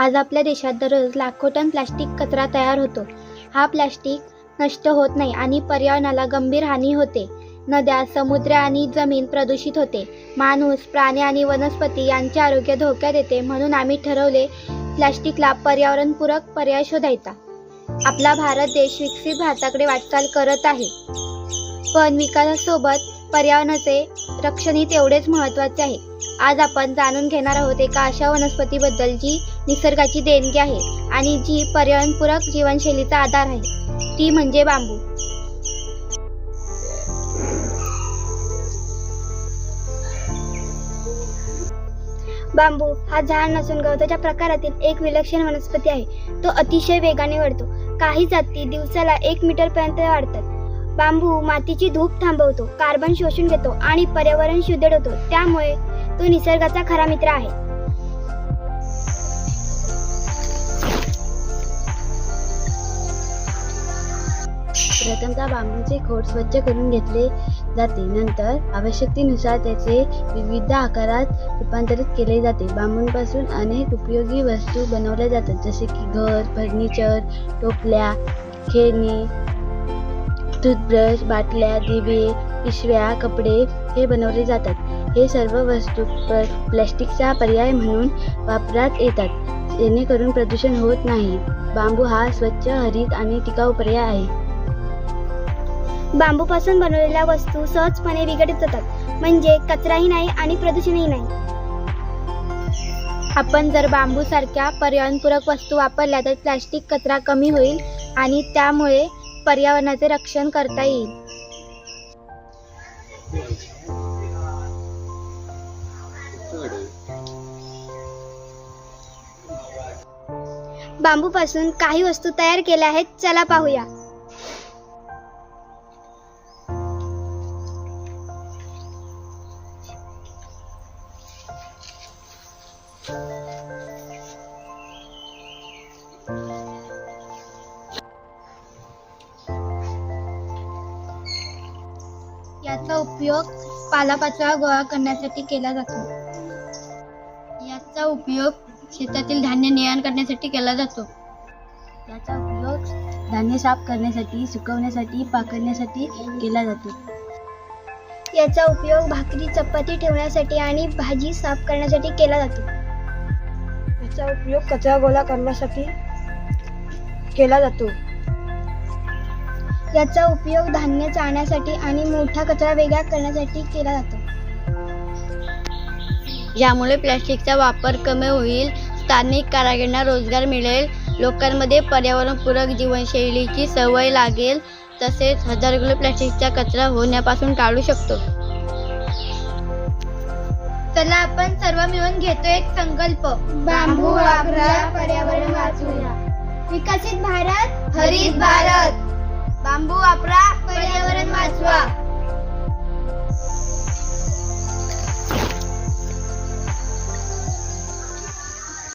आज आपल्या देशात दररोज लाखो टन प्लास्टिक कचरा तयार होतो. हा प्लास्टिक नष्ट होत नाही आणि पर्यावरणाला गंभीर हानी होते. नद्या समुद्र आणि जमीन प्रदूषित होते. माणूस प्राणी आणि वनस्पती यांचे आरोग्य धोक्यात येते म्हणून आम्ही ठरवले प्लास्टिकला पर्यावरणपूरक पर्याय शोधायचा. आपला भारत देश विकसित भारताकडे वाटचाल करत आहे. पण विकासासोबत पर्यावरणाचे रक्षणही तेवढेच महत्त्वाचे आहे. आज आपण जाणून घेणार आहोत एका अशा वनस्पतीबद्दल जी निसर्गाची देणगी आहे आणि जी पर्यावरणपूरक जीवनशैलीचा आधार आहे. ती म्हणजे बांबू. बांबू हा झाड नसून गवताच्या प्रकारातील एक विलक्षण वनस्पती आहे. तो अतिशय वेगाने वाढतो. काही जाती दिवसाला एक मीटर पर्यंत वाढतात. बांबू मातीची धूप थांबवतो कार्बन शोषून घेतो आणि पर्यावरण शुद्ध होतो. त्यामुळे तो निसर्गाचा खरा मित्र आहे. प्रथमतः बांबूचे खोड स्वच्छ करून घेतले जाते. नंतर आवश्यकतेनुसार त्याचे विविध आकारात रूपांतरित केले जाते. बांबूंपासून अनेक उपयोगी वस्तू बनवल्या जातात जसे की घर फर्निचर टोपल्या खेळणी टूथब्रश बाटल्या दिवे पिशव्या कपडे हे बनवले जातात. हे सर्व वस्तू प प्लॅस्टिकचा पर्याय म्हणून वापरात येतात जेणेकरून प्रदूषण होत नाही. बांबू हा स्वच्छ हरित आणि टिकाऊ पर्याय आहे. बांबूपासून बनवलेल्या वस्तू सहजपणे विघटित होतात. म्हणजे कचराही नाही आणि प्रदूषणही नाही. आपण जर बांबूसारख्या पर्यावरणपूरक वस्तू वापरल्या तर प्लास्टिक कचरा कमी होईल आणि त्यामुळे पर्यावरणाचे रक्षण करता येईल. बांबूपासून काही वस्तू तयार केल्या आहेत चला पाहूया. याचा उपयोग पालापाचोळा गोळा करण्यासाठी केला जातो. याचा उपयोग शेतातील धान्य नियन करण्यासाठी केला जातो. याचा उपयोग धान्य साफ करण्यासाठी सुकवण्यासाठी पाकडण्यासाठी केला जातो. याचा उपयोग भाकरी चपाती ठेवण्यासाठी आणि भाजी साफ करण्यासाठी केला जातो. याचा उपयोग कचरा गोळा करण्यासाठी केला जातो. याचा उपयोग धान्य चाळण्यासाठी आणि मोठा कचरा वेगळा करण्यासाठी केला जातो. यामुळे प्लॅस्टिकचा वापर कमी होईल स्थानिक कारागिरांना रोजगार मिळेल लोकांमध्ये पर्यावरणपूरक जीवनशैलीची सवय लागेल तसेच हजार किलो प्लॅस्टिकचा कचरा होण्यापासून टाळू शकतो. चला आपण सर्व मिळून घेतो एक संकल्प. बांबू वापरा पर्यावरण वाचवूया विकसित भारत हरित भारत. बांबू वापरा पर्यावरण वाचवा.